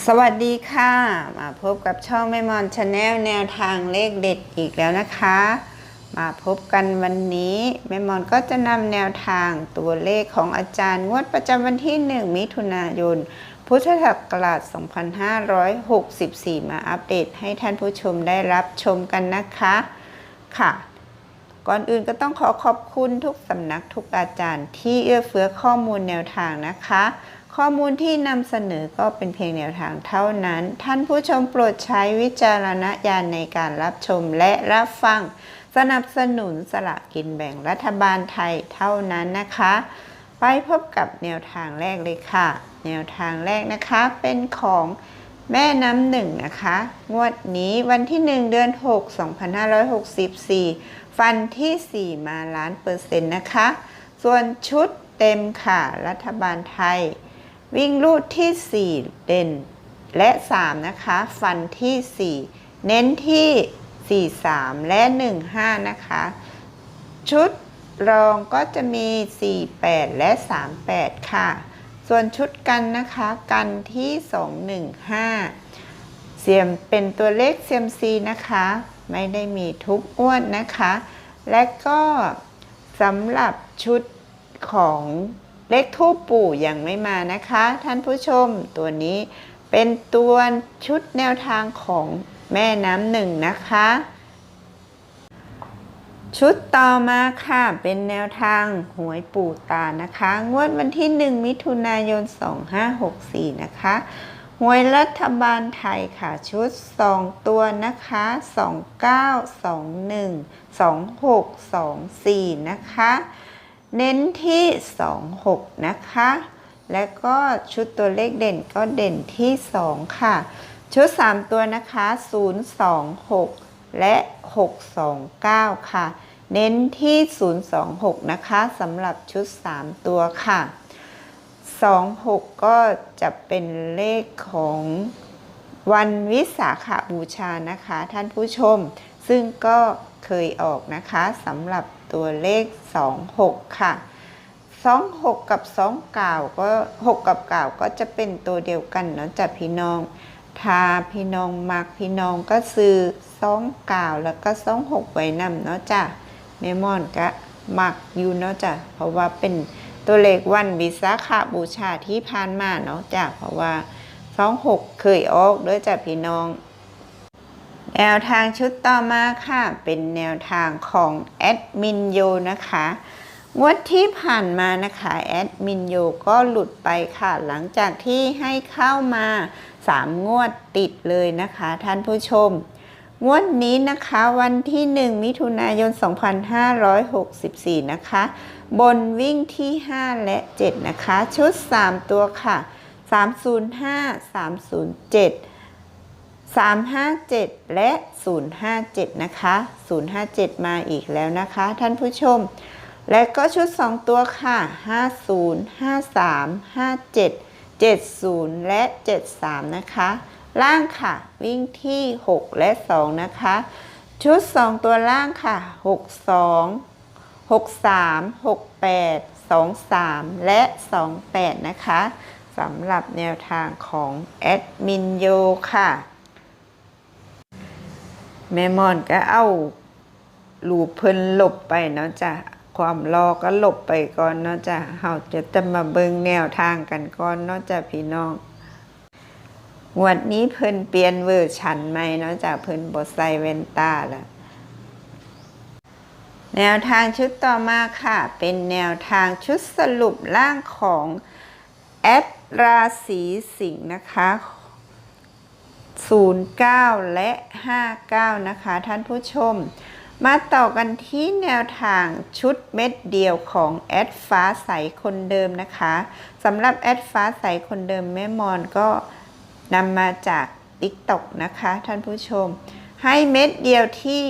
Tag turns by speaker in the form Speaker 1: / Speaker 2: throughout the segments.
Speaker 1: สวัสดีค่ะ มาพบกับช่องแม่มอนชาแนลแนวทางเลขเด็ดอีกแล้วนะคะ มาพบกันวันนี้แม่มอนก็จะนำแนวทางตัวเลขของอาจารย์งวดประจำวันที่ 1 มิถุนายน พุทธศักราช 2564 มาอัปเดตให้ท่านผู้ชมได้รับชมกันนะคะค่ะ ก่อนอื่นก็ต้องขอขอบคุณทุกสำนักทุกอาจารย์ที่เอื้อเฟื้อข้อมูลแนวทางนะคะ ข้อมูลที่นำเสนอก็เป็นเพียงแนวทางเท่านั้น ท่านผู้ชมโปรดใช้วิจารณญาณในการรับชมและรับฟัง สนับสนุนสละกินแบ่งรัฐบาลไทยเท่านั้นนะคะ ไปพบกับแนวทางแรกเลยค่ะ แนวทางแรกนะคะเป็นของแม่น้ำหนึ่งนะคะ งวดนี้วันที่ 1 เดือน 6 2564 ฟันที่ 4 มาล้านเปอร์เซ็นต์นะคะ ส่วนชุดเต็มค่ะ รัฐบาลไทย วิ่งลูดที่ 4 เด่น และ 3 นะคะ ฟันที่ 4 เน้นที่ 4 3 และ 1 5 นะคะ ชุดรองก็จะมี 4 8 และ 3 8 ค่ะ ส่วนชุดกันนะคะ กันที่ 2 1 5 เสียมเป็นตัวเลขเซียมซีนะคะ ไม่ได้มีทุกอ้วนนะคะ และก็สำหรับชุดของ เลขทูปปู่ยังไม่มานะคะ ท่านผู้ชมตัวนี้เป็นตัวชุดแนวทางของแม่น้ำหนึ่งนะคะ ชุดต่อมาค่ะเป็นแนวทางหวยปู่ตานะคะ งวดวันที่ 1 มิถุนายน 2564 นะคะหวยรัฐบาลไทยค่ะชุด 2 ตัวนะคะ 29 21 26 24 นะคะ เน้นที่ 26 นะคะ และก็ชุดตัวเลขเด่นก็เด่นที่ 2 ค่ะ ชุด 3 ตัวนะคะ 026 และ 629 ค่ะ เน้นที่ 026 นะคะสำหรับชุด 3 ตัวค่ะ 26 ก็จะเป็นเลขของวันวิสาขาบูชานะคะ ท่านผู้ชม ซึ่งก็เคยออกนะคะสำหรับ ตัวเลข 26 ค่ะ 26 กับ2ก่าก็ 6 กับก่าก็จะเป็นตัวเดียวกันเนาะจ้ะพี่น้องถ้าพี่น้องมักพี่น้องก็ซื้อ2ก่าแล้วก็ 26 ไว้นำเนาะจ้ะแม่ม่อนก็มักอยู่เนาะจ้ะเพราะว่าเป็นตัวเลขวันวิสาขาบูชาที่ผ่านมาเนาะจ้ะเพราะว่า 26 เคยออกเด้วยจ้ะพี่น้อง แนวทางชุดต่อมาค่ะ เป็นแนวทางของแอดมินโยนะคะ งวดที่ผ่านมานะคะแอดมินโยก็หลุดไปค่ะ หลังจากที่ให้เข้ามา 3 งวดติดเลยนะคะ ท่านผู้ชม งวดนี้นะคะวันที่ 1 มิถุนายน 2564 นะคะ บนวิ่งที่ 5 และ 7 นะคะ ชุด 3 ตัวค่ะ 305 307 357 และ 057 นะคะ 057 มาอีกแล้วนะคะ ท่านผู้ชม และก็ชุด 2 ตัวค่ะ 50 53 57 70 และ 73 นะคะ ล่างค่ะ วิ่งที่ 6 และ 2 นะคะ ชุด 2 ตัวล่างค่ะ 62 63 68 23 และ 28 นะคะสำหรับแนวทางของแอดมินโยค่ะ แม่มอนก็เอาลูปเพิ่นหลบไปเนาะจ้ะความรอก็หลบไปก่อนเนาะจ้ะเฮาจะจะมาเบิ่งแนวทางกันก่อนเนาะจ้ะพี่น้องวดนี้เพิ่นเปลี่ยนเวอร์ชันใหม่เนาะจ้ะเพิ่นบ่ใส่แว่นตาแล้วแนวทางชุดต่อมาค่ะ เป็นแนวทางชุดสรุปร่างของแอดราศีสิงห์นะคะ 09 และ 59 นะคะ ท่านผู้ชม มาต่อกันที่แนวทางชุดเม็ดเดียวของแอดฟ้าใสคนเดิมนะคะสำหรับแอดฟ้าใสคนเดิมแม่มอนก็นำมาจาก TikTok นะคะ ท่านผู้ชม ให้เม็ดเดียวที่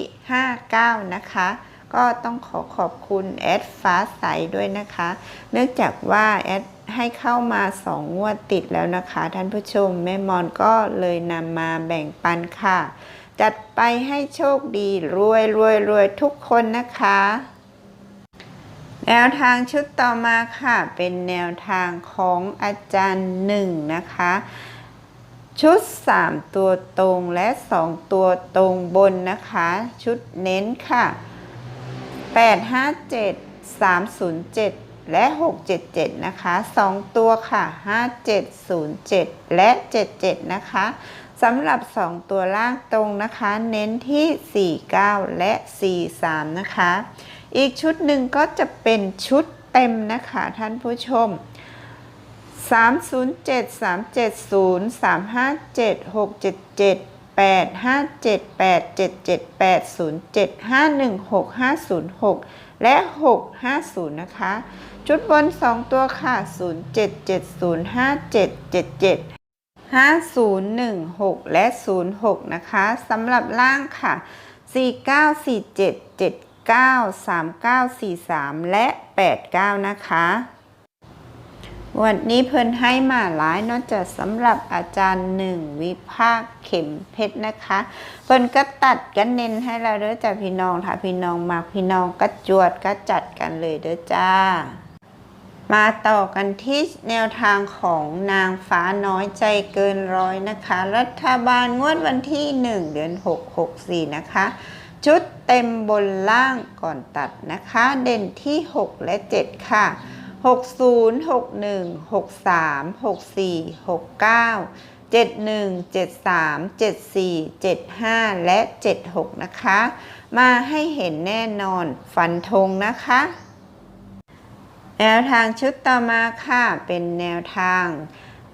Speaker 1: 59 นะคะ ก็ต้องขอขอบคุณแอดฟ้าใสด้วยนะคะ เนื่องจากว่าแอดให้เข้ามาสองงวดติดแล้วนะคะ ท่านผู้ชมแม่มอนก็เลยนำมาแบ่งปันค่ะ จัดไปให้โชคดีรวยรวยรวยทุกคนนะคะแนวทางชุดต่อมาค่ะ เป็นแนวทางของอาจารย์หนึ่งนะคะ ชุด 3 ตัวตรงและ 2 ตัวตรงบนนะคะ ชุดเน้นค่ะ 857 307 และ 677 นะคะ 2 ตัวค่ะ 5707 และ 77 นะคะสำหรับ 2 ตัวล่างตรงนะคะ เน้นที่ 49 และ 43 นะคะ อีกชุดหนึ่งก็จะเป็นชุดเต็มนะคะท่านผู้ชม 307 370 357 677 857 877 807 516 506 และ 650 นะคะ ชุดบน 2 ตัวค่ะ 0770 5777 5016 และ 06 นะคะสำหรับล่างค่ะ 4947 79 3943 และ 89 นะคะ วันนี้เพิ่นให้มาหลายนอกจากสำหรับอาจารย์หนึ่งวิภาคเข็มเพชรนะคะ เพิ่นก็ตัดกันเน้นให้เราเด้อจ้าพี่น้องถ้าพี่น้องมาพี่น้องก็จวดก็จัดกันเลยเด้อจ้า มาต่อกันที่แนวทางของนางฟ้าน้อยใจเกินร้อยนะคะ รัฐบาลงวดวันที่ 1 เดือน 6 64 นะคะ ชุดเต็มบนล่างก่อนตัดนะคะ เด่นที่ 6 และ 7 ค่ะ 60 61 63 64 69 71 73 74 75 และ 76 นะคะ มาให้เห็นแน่นอนฟันธงนะคะแนวทางชุดต่อมาค่ะ เป็นแนวทาง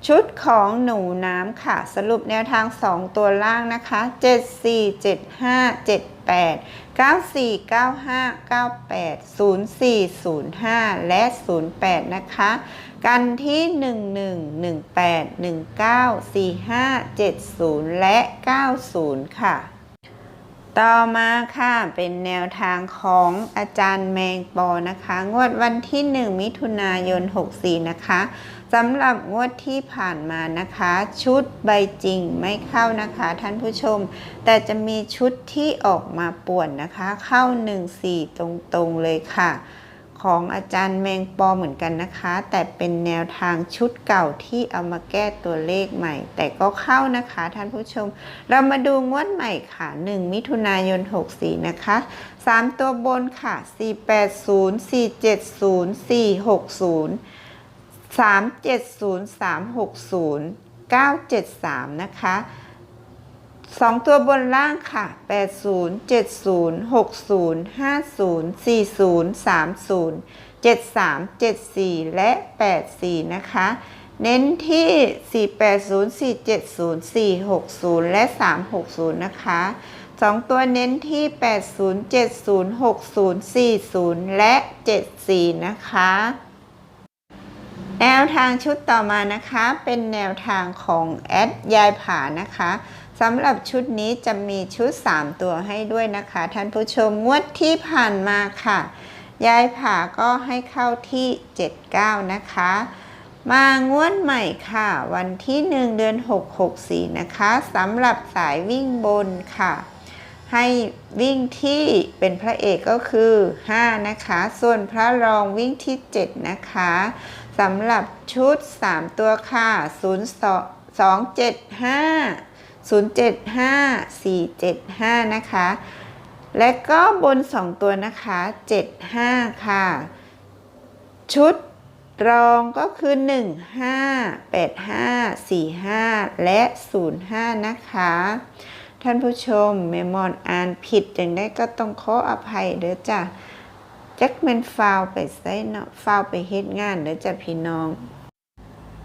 Speaker 1: ชุดของหนูน้ำค่ะ สรุปแนวทาง 2 ตัวล่างนะคะ 7 4 7 5 7 8 9 4 9 5 9 8 0 4 0 5 และ 08 นะคะ กันที่ 11 18 19 45 70 และ 90 ค่ะ ต่อมาค่ะ เป็นแนวทางของอาจารย์แมงปอนะคะ งวดวันที่ 1 มิถุนายน 64 นะคะ สำหรับงวดที่ผ่านมานะคะ ชุดใบจริงไม่เข้านะคะ ท่านผู้ชม แต่จะมีชุดที่ออกมาป่วนนะคะ เข้า 1-4 ตรงๆเลยค่ะ ของอาจารย์แมงปอเหมือนกันนะคะ แต่เป็นแนวทางชุดเก่าที่เอามาแก้ตัวเลขใหม่ แต่ก็เข้านะคะท่านผู้ชม เรามาดูงวดใหม่ค่ะ 1 มิถุนายน 64 นะคะ 3 ตัวบนค่ะ 480 470 460 370 360 973 นะคะ2ตัวบนล่างค่ะ 80 70 60 50 40 30 73 74 และ 84 นะคะ เน้นที่ 480 470 460 และ 360 นะคะ2ตัวเน้นที่ 80 70 60 40 และ 74 นะคะ แนวทางชุดต่อมานะคะเป็นแนวทางของแอดยายผานะคะสำหรับชุดนี้จะมีชุด 3 ตัวให้ด้วยนะคะ ท่านผู้ชมงวดที่ผ่านมาค่ะ ยายผาก็ให้เข้าที่ 79 นะคะ มางวดใหม่ค่ะ วันที่ 1 เดือน 6 64 นะคะสำหรับสายวิ่งบนค่ะ ให้วิ่งที่เป็นพระเอกก็คือ 5 นะคะ ส่วนพระรองวิ่งที่ 7 นะคะ สำหรับชุด 3 ตัวค่ะ0 2 7 5 075 475 นะคะ และก็บน 2 ตัวนะคะ 75 ค่ะ ชุดรองก็คือ 15 85 45 และ 05 นะคะ ท่านผู้ชมเมมอนอ่านผิดอย่างได้ก็ต้องขออภัยเด้อจ้ะ จักแมนฟาวไปใส่เนาะฟาวไปเฮ็ดงานเด้อจ้ะพี่น้อง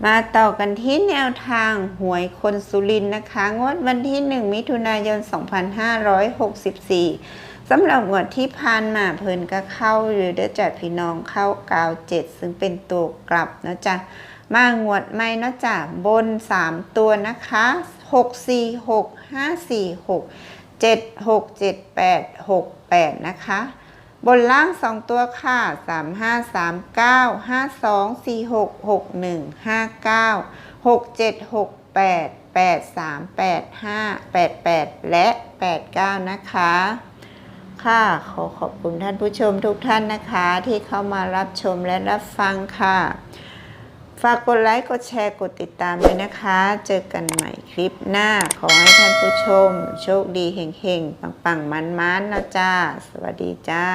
Speaker 1: มาต่อกันที่แนวทางหวยคนสุรินทร์นะคะ งวดวันที่ 1 มิถุนายน 2564สำหรับงวดที่ผ่านมาเพิ่นก็เข้าอยู่เด้อจ้ะพี่น้องเข้ากาวเจ็ดซึ่งเป็นตัวกลับนะจ๊ะมางวดใหม่เนาะจ้ะบน 3 ตัวนะคะ 6 4 6 5 4 6 7 6 7 8 6 8 นะคะ บนล่าง 2 ตัวค่ะ 3 5 3 9 5 2 4 6 6 1 5 9 6 7 6 8 8 3 8 5 8 8 และ 89 นะคะ ค่ะ ขอขอบคุณท่านผู้ชมทุกท่านนะคะ ที่เข้ามารับชมและรับฟังค่ะ ฝากกดไลค์ กดแชร์ กดติดตามด้วยนะคะ เจอกันใหม่คลิปหน้า ขอให้ท่านผู้ชม โชคดีเฮงๆ ปังๆ มันๆนะจ้า สวัสดีจ้า